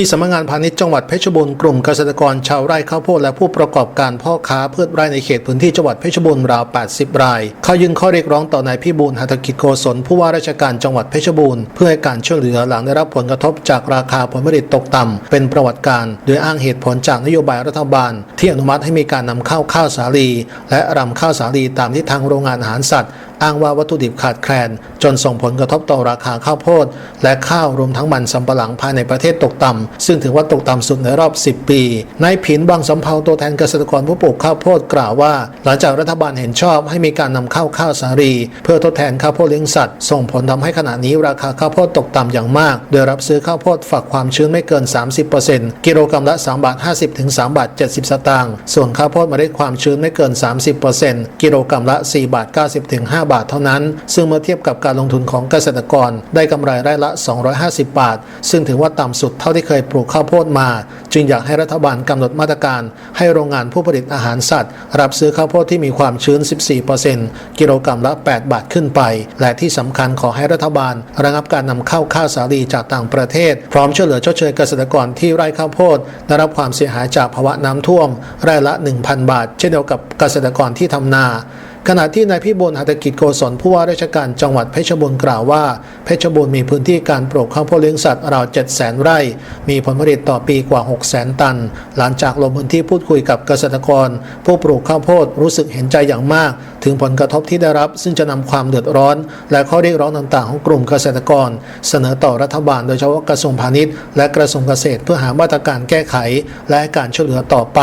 ที่สำนักงานพาณิชย์จังหวัดเพชรบูรณ์กลุ่มเกษตรกรชาวไร่ข้าวโพดและผู้ประกอบการพ่อค้าพืชไร่ในเขตพื้นที่จังหวัดเพชรบูรณ์ราว 80 ราย เข้ายื่นข้อเรียกร้องต่อนายพี่บูลหัตถกิจโกศลผู้ว่าราชการจังหวัดเพชรบูรณ์เพื่อให้การช่วยเหลือหลังได้รับผลกระทบจากราคาผลผลิตตกต่ำเป็นประวัติการณ์โดยอ้างเหตุผลจากนโยบายรัฐบาล ที่อนุมัติให้มีการนำเข้าข้าวสาลี และรำข้าวสาลีตามที่ทางโรงงานอาหารสัตว์ อ้างว่าวัตถุดิบขาดแคลน จนส่งผลกระทบต่อราคาข้าวโพด และข้าวรวมทั้งมันสำปะหลังภายในประเทศตกต่ำ ซึ่งถือว่าตกต่ำสุดในรอบ 10 ปีนายผินบางสำเภาตัวแทนเกษตรกรผู้ปลูกข้าวโพดกล่าวว่า หลังจากรัฐบาลเห็นชอบให้มีการนำเข้าข้าวสาลีเพื่อทดแทนข้าวโพดเลี้ยงสัตว์ ส่งผลทำให้ขณะนี้ราคาข้าวโพดตกต่ำอย่างมาก โดยรับซื้อข้าวโพดฝักความชื้นไม่เกิน 30%กิโลกรัมละ3บาท50ถึง3บาท70 สตางค์ส่วนข้าวโพดเมล็ดความชื้นไม่เกิน 30%กิโลกรัมละ4บาท90ถึง5บาทเท่านั้น ซึ่งเมื่อเทียบกับการลงทุนของเกษตรกร ได้กำไรไร่ละ 250 บาท ซึ่งถือว่าต่ำสุดเท่าที่เคยปลูกข้าวโพดมา จึงอยากให้รัฐบาลกำหนดมาตรการ ให้โรงงานผู้ผลิตอาหารสัตว์ รับซื้อข้าวโพดที่มีความชื้น 14%กิโลกรัมละ 8 บาทขึ้นไป และที่สำคัญขอให้รัฐบาล ระงับการนำเข้าข้าวสาลีจากต่างประเทศ พร้อมช่วยเหลือชดเชยเกษตรกรที่ไร่ข้าวโพดได้รับความเสียหายจากภาวะน้ำท่วมไร่ละ 1,000 บาท เช่นเดียวกับเกษตรกรที่ทำนา ขณะที่นายพิบูลหัตถกิจโกศลผู้ว่าราชการจังหวัดเพชรบูรณ์กล่าวว่า เพชรบูรณ์มีพื้นที่การปลูกข้าวโพดเลี้ยงสัตว์ราว 7 0 0 0 0 ไร่ มีผลผลิตต่อปีกว่า 6 0 0 0 0 0ตัน หลังจากลงพื้นที่พูดคุยกับเกษตรกร ผู้ปลูกข้าวโพดรู้สึกเห็นใจอย่างมาก ถึงผลกระทบที่ได้รับ ซึ่งจะนำความเดือดร้อน และข้อเรียกร้องต่างๆ ของกลุ่มเกษตรกร เสนอต่อรัฐบาลโดยเฉพาะกระทรวงพาณิชย์และกระทรวงเกษตรเพื่อหามาตรการแก้ไข และการช่วยเหลือต่อไป